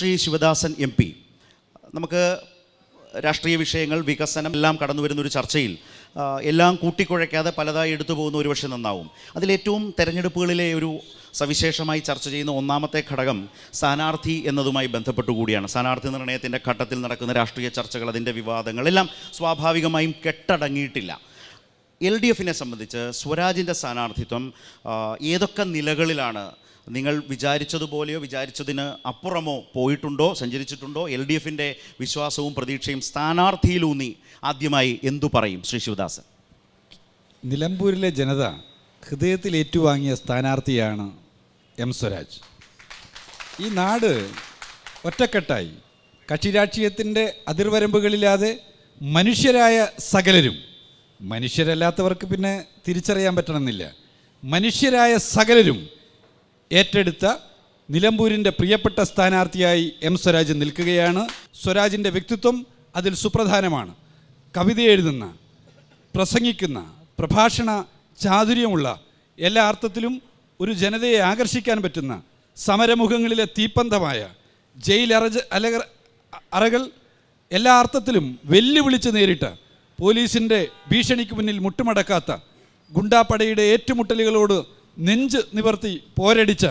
Shri Sivadasan M P. നമുക്ക് രാഷ്ട്രീയ വിഷയങ്ങൾ വികസനം എല്ലാം കടന്നു വരുന്ന ഒരു ചർച്ചയിൽ എല്ലാം കൂട്ടിക്കുഴയ്ക്കാതെ പലതായി എടുത്തു പോകുന്ന ഒരു ഒരുപക്ഷെ നന്നാവും. അതിലേറ്റവും തെരഞ്ഞെടുപ്പുകളിലെ ഒരു സവിശേഷമായി ചർച്ച ചെയ്യുന്ന ഒന്നാമത്തെ ഘടകം സ്ഥാനാർത്ഥി എന്നതുമായി ബന്ധപ്പെട്ടു കൂടിയാണ്. സ്ഥാനാർത്ഥി നിർണയത്തിന്റെ ഘട്ടത്തിൽ നടക്കുന്ന രാഷ്ട്രീയ ചർച്ചകൾ അതിന്റെ വിവാദങ്ങൾ എല്ലാം സ്വാഭാവികമായും കെട്ടടങ്ങിയിട്ടില്ല. എൽ ഡി എഫിനെ സംബന്ധിച്ച് സ്വരാജിന്റെ സ്ഥാനാർത്ഥിത്വം ഏതൊക്കെ നിലകളിലാണ് നിങ്ങൾ വിചാരിച്ചതുപോലെയോ വിചാരിച്ചതിന് അപ്പുറമോ പോയിട്ടുണ്ടോ സഞ്ചരിച്ചിട്ടുണ്ടോ? എൽ ഡി എഫിന്റെ വിശ്വാസവും പ്രതീക്ഷയും സ്ഥാനാർത്ഥിയിലൂന്നി ആദ്യമായി എന്തു പറയും ശ്രീ ശിവദാസൻ? നിലമ്പൂരിലെ ജനത ഹൃദയത്തിൽ ഏറ്റുവാങ്ങിയ സ്ഥാനാർത്ഥിയാണ് എം സ്വരാജ്. ഈ നാട് ഒറ്റക്കെട്ടായി. കക്ഷിരാഷ്ട്രീയത്തിന്റെ അതിർവരമ്പുകളില്ലാതെ മനുഷ്യരായ സകലരും മനുഷ്യരല്ലാത്തവർക്ക് പിന്നെ തിരിച്ചറിയാൻ പറ്റണമെന്നില്ല. മനുഷ്യരായ സകലരും ഏറ്റെടുത്ത നിലമ്പൂരിന്റെ പ്രിയപ്പെട്ട സ്ഥാനാർത്ഥിയായി എം സ്വരാജ് നിൽക്കുകയാണ്. സ്വരാജിന്റെ വ്യക്തിത്വം അതിൽ സുപ്രധാനമാണ്. കവിത എഴുതുന്ന പ്രസംഗിക്കുന്ന പ്രഭാഷണ ചാതുര്യമുള്ള എല്ലാ അർത്ഥത്തിലും ഒരു ജനതയെ ആകർഷിക്കാൻ പറ്റുന്ന സമരമുഖങ്ങളിലെ തീപ്പന്തമായ ജയിലറജ അലക അറകൾ എല്ലാ അർത്ഥത്തിലും വെല്ലുവിളിച്ച് നേരിട്ട പോലീസിന്റെ ഭീഷണിക്ക് മുന്നിൽ മുട്ടുമടക്കാത്ത ഗുണ്ടാപ്പടയുടെ ഏറ്റുമുട്ടലുകളോട് നെഞ്ച് നിവർത്തി പോരടിച്ച്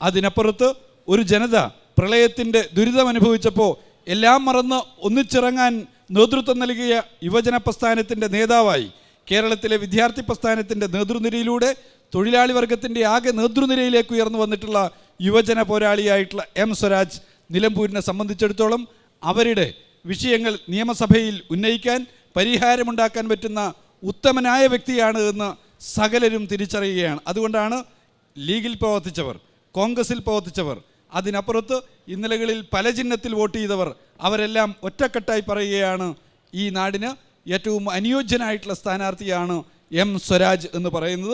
അതിനപ്പുറത്ത് ഒരു ജനത പ്രളയത്തിന്റെ ദുരിതം അനുഭവിച്ചപ്പോൾ എല്ലാം മറന്ന് ഒന്നിച്ചിറങ്ങാൻ നേതൃത്വം നൽകിയ യുവജന പ്രസ്ഥാനത്തിന്റെ നേതാവായി കേരളത്തിലെ വിദ്യാർത്ഥി പ്രസ്ഥാനത്തിന്റെ നേതൃനിരയിലൂടെ തൊഴിലാളി വർഗത്തിന്റെ ആകെ നേതൃനിരയിലേക്ക് ഉയർന്നു വന്നിട്ടുള്ള യുവജന പോരാളിയായിട്ടുള്ള എം സ്വരാജ് നിലമ്പൂരിനെ സംബന്ധിച്ചിടത്തോളം അവരുടെ വിഷയങ്ങൾ നിയമസഭയിൽ ഉന്നയിക്കാൻ പരിഹാരമുണ്ടാക്കാൻ പറ്റുന്ന ഉത്തമനായ വ്യക്തിയാണ് എന്ന് സകലരും തിരിച്ചറിയുകയാണ്. അതുകൊണ്ടാണ് ലീഗിൽ പ്രവർത്തിച്ചവർ കോൺഗ്രസിൽ പ്രവർത്തിച്ചവർ അതിനപ്പുറത്ത് ഇന്നലകളിൽ പല ചിഹ്നത്തിൽ വോട്ട് ചെയ്തവർ അവരെല്ലാം ഒറ്റക്കെട്ടായി പറയുകയാണ് ഈ നാടിന് ഏറ്റവും അനുയോജ്യനായിട്ടുള്ള സ്ഥാനാർത്ഥിയാണ് എം സ്വരാജ് എന്ന് പറയുന്നത്.